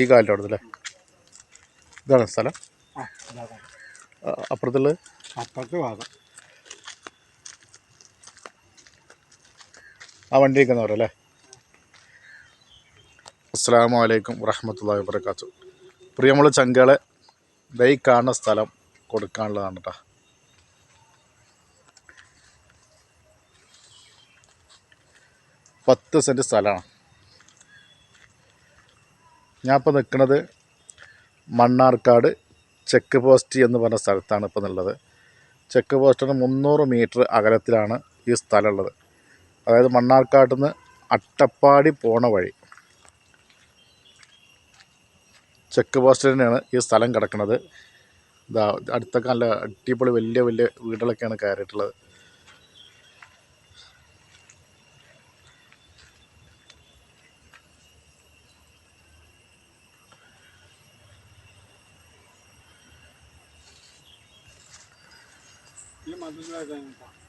ഈ കാലിന്റെ അവിടെ അല്ലേ ഇതാണ് സ്ഥലം അപ്പുറത്തുള്ളത്? അപ്പുറത്ത് വാദം ആ വണ്ടി നിൽക്കുന്നവരല്ലേ? അസ്സാം വലൈക്കും വറഹമത്തല്ലാ വാബർക്കാത്തു പ്രിയമുള്ള ചങ്കളെ ദൈ കാണുന്ന സ്ഥലം കൊടുക്കാനുള്ളതാണ് കേട്ടോ പത്ത് സെന്റ് സ്ഥലമാണ്. ഞാൻ ഇപ്പോൾ നിൽക്കുന്നത് മണ്ണാർക്കാട് ചെക്ക് പോസ്റ്റ് എന്ന് പറഞ്ഞ സ്ഥലത്താണ് ഇപ്പോൾ ഉള്ളത് ചെക്ക് പോസ്റ്റിന് മുന്നൂറ് മീറ്റർ അകലത്തിലാണ് ഈ സ്ഥലമുള്ളത്. അതായത് മണ്ണാർക്കാട്ടിൽ നിന്ന് അട്ടപ്പാടി പോണ വഴി ചെക്ക് പോസ്റ്റിൽ തന്നെയാണ് ഈ സ്ഥലം കിടക്കുന്നത്. ഇതാ അടുത്തൊക്കെ നല്ല അടിപൊളി വലിയ വലിയ വീടുകളൊക്കെയാണ് കയറിയിട്ടുള്ളത്.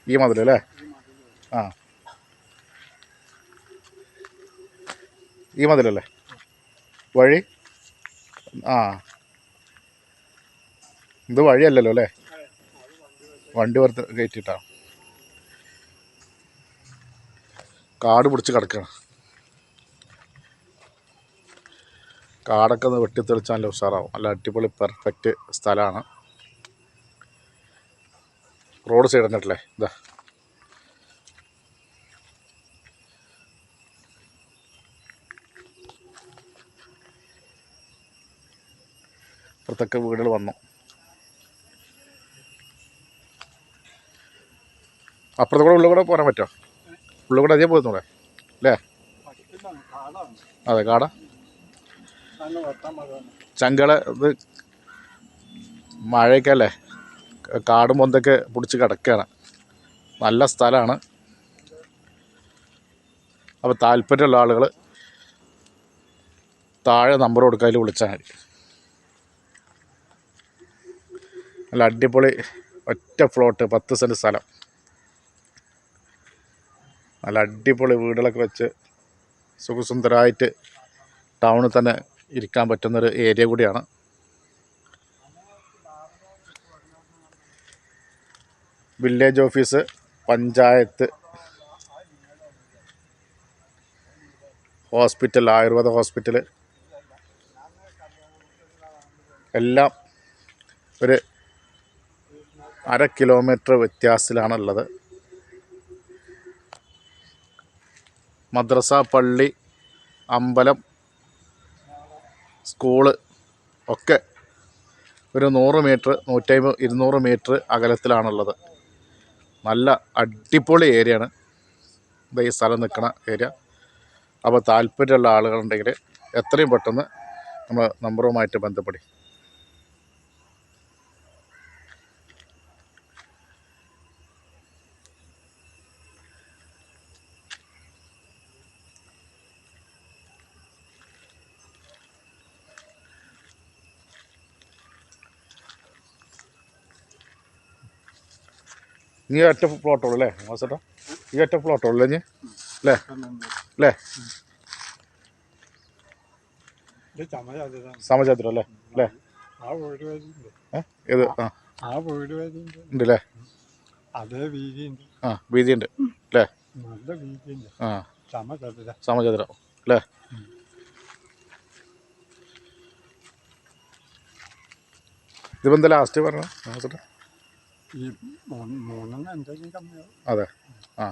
ഈ മതിൽ അല്ലേ? ആ. ഈ മതിലല്ലേ? വഴി? ആ. ഇത് വഴിയല്ലല്ലോ അല്ലേ? വണ്ടി പുറത്ത് കയറ്റിട്ടാ കാട് പിടിച്ച് കിടക്കണം. കാടൊക്കെ ഒന്ന് വെട്ടിത്തെളിച്ചാൽ ഉഷാറാവും. നല്ല അടിപൊളി പെർഫെക്റ്റ് സ്ഥലമാണ്. റോഡ് സൈഡ് തന്നെയല്ലേ ഇതാ. ഇപ്പുറത്തൊക്കെ വീടുകൾ വന്നു. അപ്പുറത്തെ കൂടെ ഉള്ളിൽ കൂടെ പോരാൻ പറ്റുമോ? ഉള്ളിൽ കൂടെ അതേ പോകുന്നൂടെ അല്ലേ? അതെ കാട. ചങ്കൾ ഇത് മഴയൊക്കെ അല്ലേ? കാടും പൊന്തൊക്കെ പിടിച്ച് കിടക്കുകയാണ്. നല്ല സ്ഥലമാണ്. അപ്പോൾ താല്പര്യമുള്ള ആളുകൾ താഴെ നമ്പർ കൊടുക്കുക വിളിച്ചാൽ മതി. നല്ല അടിപൊളി ഒറ്റ ഫ്ലോട്ട് പത്ത് സെന്റ് സ്ഥലം. നല്ല അടിപൊളി വീടുകളൊക്കെ വെച്ച് സുഖസുന്ദരമായിട്ട് ടൗണിൽ തന്നെ ഇരിക്കാൻ പറ്റുന്നൊരു ഏരിയ കൂടിയാണ്. Village office panchayat hospital Ayurveda hospital എല്ലാം ഒരു അര കിലോമീറ്റർ വ്യത്യാസത്തിലാണ് മദ്രസ പള്ളി അമ്പലം സ്കൂൾ ഒക്കെ ഒരു നൂറ് മീറ്റർ നൂറ്റമ്പത് ഇരുന്നൂറ് മീറ്റർ അകലത്തിലാണുള്ളത്. നല്ല അടിപൊളി ഏരിയയാണ് ഇത് ഈ സ്ഥലം നിൽക്കുന്ന ഏരിയ അപ്പോൾ താല്പര്യമുള്ള ആളുകളുണ്ടെങ്കിൽ എത്രയും പെട്ടെന്ന് നമ്മൾ നമ്പറുമായിട്ട് ബന്ധപ്പെടി. നീ ഒറ്റ പ്ലോട്ടുള്ളൂ അല്ലേ മാസേട്ടാ ഈ ഒറ്റ പ്ലോട്ടുള്ളൂ അല്ലേ അല്ലേ? അല്ലേ? സമചാത്രം അല്ലേ? അല്ലേ? ഏത്? ആ ഉണ്ടല്ലേ അതേ ആ വീതിയുണ്ട്. അല്ലേ? ആ. സമചതുരം അല്ലേ? ഇതിപ്പോൾ എന്താ ലാസ്റ്റ് പറഞ്ഞു മാസേട്ടാ ഈ മൂന്ന് മൂന്നെണ്ണം എന്തെങ്കിലും കമ്മിയാവും അതെ. ആ.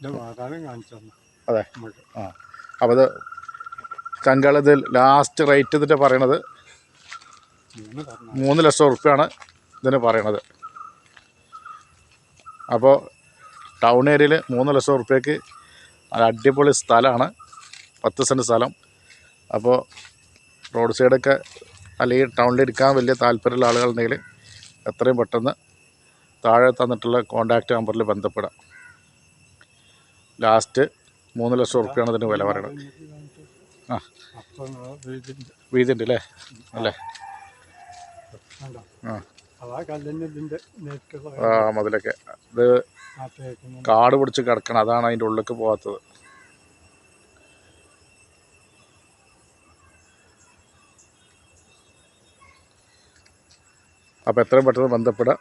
ഇത് വേറെ കാണിച്ചു തന്നെ അതെ ആ. അപ്പോൾ അത് ചങ്കളത് ലാസ്റ്റ് റേറ്റ് ഇതിന്റെ പറയണത് മൂന്ന് മൂന്ന് ലക്ഷം ഉറുപ്പ്യാണ് ഇതിന് പറയണത്. അപ്പോൾ ടൗൺ ഏരിയയിൽ മൂന്ന് ലക്ഷം ഉറുപ്പ്യക്ക് നല്ല അടിപൊളി സ്ഥലമാണ്. പത്ത് സെന്റ് സ്ഥലം. അപ്പോൾ റോഡ് സൈഡൊക്കെ അല്ലെങ്കിൽ ടൗണിൽ ഇരിക്കാൻ വലിയ താല്പര്യമുള്ള ആളുകളുണ്ടെങ്കിൽ എത്രയും പെട്ടെന്ന് താഴെ തന്നിട്ടുള്ള കോണ്ടാക്റ്റ് നമ്പറിൽ ബന്ധപ്പെടാം. ലാസ്റ്റ് മൂന്ന് ലക്ഷം ഉറുപ്പ്യാണ് അതിന് വില പറയുന്നത് ആ. വീതിന്റെ അല്ലേ അല്ലേ? ആ. ആ മതിലൊക്കെ. ഇത് കാട് പിടിച്ച് കിടക്കണം. അതാണ് അതിന്റെ ഉള്ളിലേക്ക് പോകാത്തത്. അപ്പോൾ എത്രയും പെട്ടെന്ന് ബന്ധപ്പെടാം.